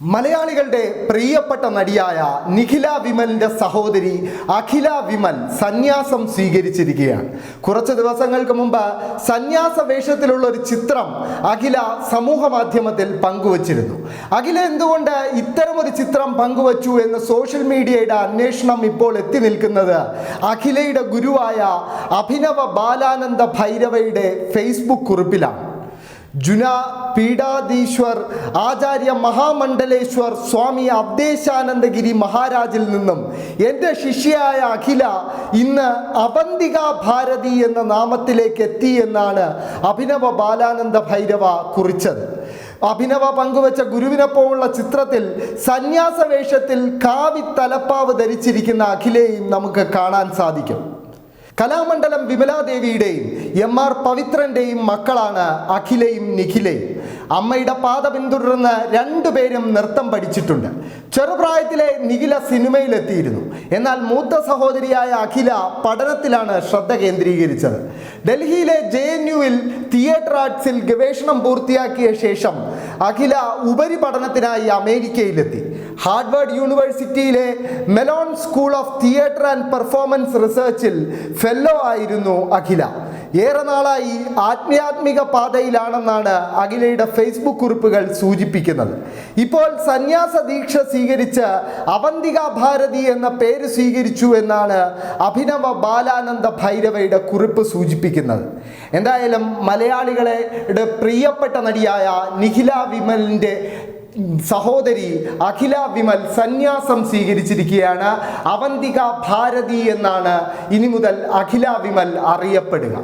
മലയാളികളുടെ പ്രിയപ്പെട്ട നടിയായ നിഖില വിമലിന്റെ സഹോദരി അഖില വിമൽ സന്യാസം സ്വീകരിച്ചിരിക്കുകയാണ്. കുറച്ച് ദിവസങ്ങൾക്ക് മുമ്പ് സന്യാസ വേഷത്തിലുള്ള ഒരു ചിത്രം അഖില സമൂഹ മാധ്യമത്തിൽ പങ്കുവച്ചിരുന്നു. അഖില എന്തുകൊണ്ട് ഇത്തരമൊരു ചിത്രം പങ്കുവച്ചു എന്ന് സോഷ്യൽ മീഡിയയുടെ അന്വേഷണം ഇപ്പോൾ എത്തി നിൽക്കുന്നത് അഖിലയുടെ ഗുരുവായ അഭിനവ ബാലാനന്ദ ഭൈരവയുടെ ഫേസ്ബുക്ക് കുറിപ്പിലാണ്. ജുന പീഡാധീശ്വർ ആചാര്യ മഹാമണ്ഡലേശ്വർ സ്വാമി അബ്ദേശാനന്ദഗിരി മഹാരാജിൽ നിന്നും എന്റെ ശിഷ്യയായ അഖില ഇന്ന് അവന്തിക ഭാരതി എന്ന നാമത്തിലേക്ക് എത്തി എന്നാണ് അഭിനവ ബാലാനന്ദ ഭൈരവ കുറിച്ചത്. അഭിനവ പങ്കുവച്ച ഗുരുവിനൊപ്പമുള്ള ചിത്രത്തിൽ സന്യാസ വേഷത്തിൽ കാവി തലപ്പാവ് ധരിച്ചിരിക്കുന്ന അഖിലയെയും നമുക്ക് കാണാൻ സാധിക്കും. കലാമണ്ഡലം വിമലാദേവിയുടെയും എം ആർ പവിത്രന്റെയും മക്കളാണ് അഖിലയും നിഖിലയും. അമ്മയുടെ പാത പിന്തുടർന്ന് രണ്ടുപേരും നൃത്തം പഠിച്ചിട്ടുണ്ട്. ചെറുപ്രായത്തിലെ നിഖില സിനിമയിലെത്തിയിരുന്നു. എന്നാൽ മൂത്ത സഹോദരിയായ അഖില പഠനത്തിലാണ് ശ്രദ്ധ കേന്ദ്രീകരിച്ചത്. ഡൽഹിയിലെ ജെ എൻ യുവിൽ തിയേറ്റർ ആർട്സിൽ ഗവേഷണം പൂർത്തിയാക്കിയ ശേഷം അഖില ഉപരിപഠനത്തിനായി അമേരിക്കയിലെത്തി. ഹാർഡ്വേർഡ് യൂണിവേഴ്സിറ്റിയിലെ Mellon school of theatre and performance റിസർച്ചിൽ fellow ആയിരുന്നു അഖില. ഏറെ നാളായി ആത്മീയാത്മിക പാതയിലാണെന്നാണ് അഖിലയുടെ ഫേസ്ബുക്ക് കുറിപ്പുകൾ സൂചിപ്പിക്കുന്നത്. ഇപ്പോൾ സന്യാസ ദീക്ഷ സ്വീകരിച്ച് അവന്തിക ഭാരതി എന്ന പേര് സ്വീകരിച്ചു എന്നാണ് അഭിനവ ബാലാനന്ദ ഭൈരവയുടെ കുറിപ്പ് സൂചിപ്പിക്കുന്നത്. എന്തായാലും മലയാളികളുടെ പ്രിയപ്പെട്ട നടിയായ നിഖില വിമലിന്റെ സഹോദരി അഖില വിമൽ സന്യാസം സ്വീകരിച്ചിരിക്കുകയാണ്. അവന്തിക ഭാരതി എന്നാണ് ഇനി മുതൽ അഖില വിമൽ അറിയപ്പെടുക.